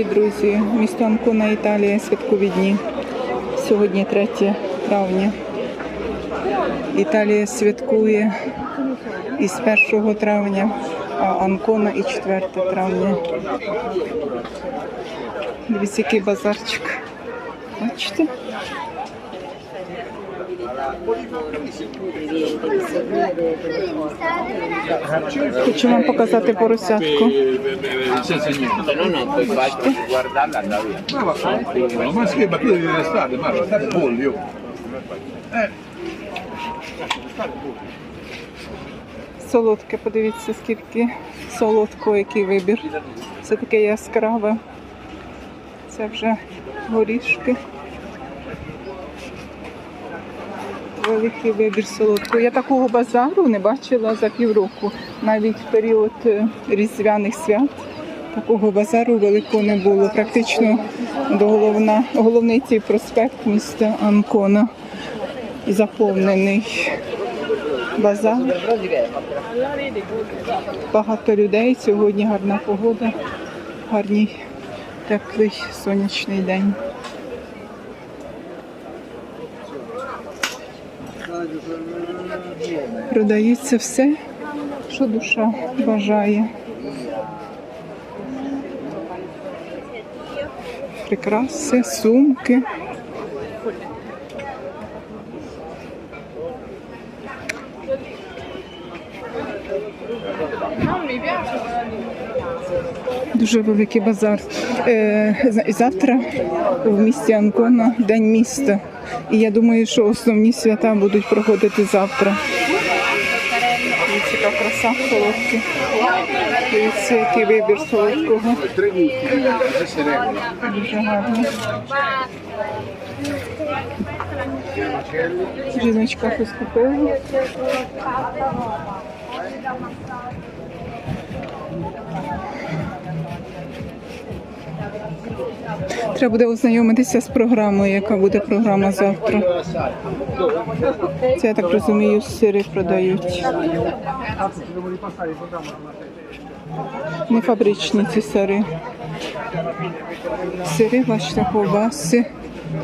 Друзі, місто Анкона, Італія, святкові дні. Сьогодні 3 травня. Італія святкує із 1 травня, а Анкона і 4 травня. Дивіться, який базарчик. Бачите? Хочу вам показати поросятку. Солодке, подивіться, скільки солодкого, який вибір. Це таке яскраве. Це вже горішки. Великий вибір солодкого. Я такого базару не бачила за півроку. Навіть в період е, різдвяних свят такого базару великого не було. Практично до головна, головний цей проспект міста Анкона заповнений базар. Багато людей. Сьогодні гарна погода, гарний теплий сонячний день. Продається все, що душа бажає. Прикраси, сумки. Дуже великий базар. Е, завтра в місті Анкона день міста. І я думаю, що основні свята будуть проходити завтра. Дивіться, яка краса солодкі. Дивіться, який вибір солодкого. Дуже гарно. Жіночка щось. Треба буде ознайомитися з програмою, яка буде програма завтра. Це я так розумію, сири продають. Не фабричні ці сири. Сири, бачите, ковбаси,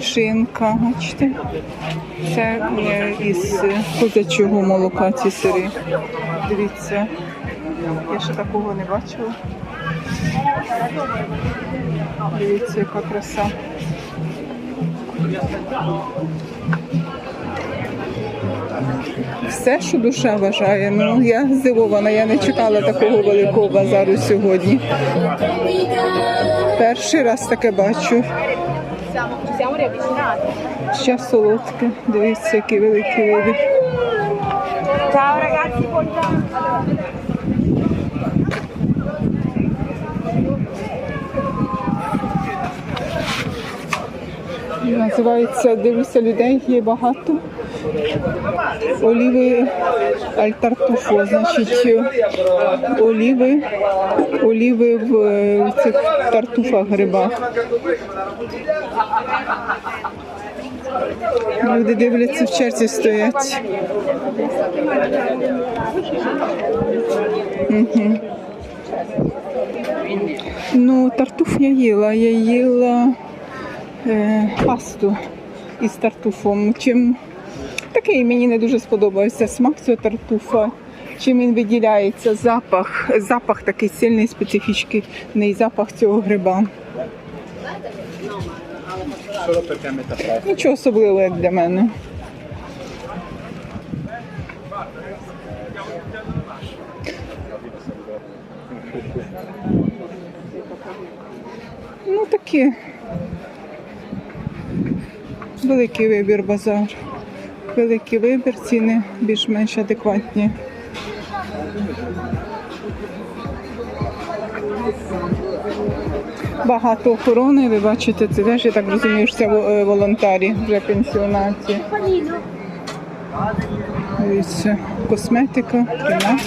шинка, бачите. Це із козячого молока ці сири. Дивіться, я ще такого не бачила. Дивіться, яка краса. Все, що душа бажає. Ну я здивована, я не чекала такого великого базару сьогодні. Перший раз таке бачу. Ще солодке. Дивіться, який великий вибір. Ciao ragazzi, buongiorno. Називається Дивлюся людей, є багато. Оліви альтартуфо, значить оліви, оліви в, в цих тартуфах грибах. Люди дивляться в черзі стоять. Угу. Ну, тартуф я їла, я їла пасту із тартуфом. Чим такий мені не дуже сподобався смак цього тартуфа. Чим він виділяється, запах, запах такий сильний, специфічний запах цього гриба. Нічого особливого, як для мене. Ну такі. Великий вибір базар. Великий вибір, ціни більш-менш адекватні. Багато охорони, ви бачите, це теж, я так розумію, що це е, волонтарі, вже пенсіонаті. Дивіться, косметика, кіно.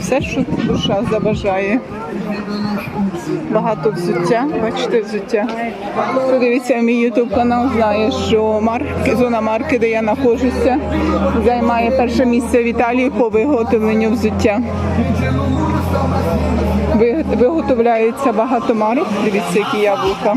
Все, що душа забажає. Багато взуття, бачите, взуття. Хто дивиться мій ютуб канал, знає, що марк, зона марки, де я знаходжуся, займає перше місце в Італії по виготовленню взуття. виготовляється багато марок. Дивіться, які яблука.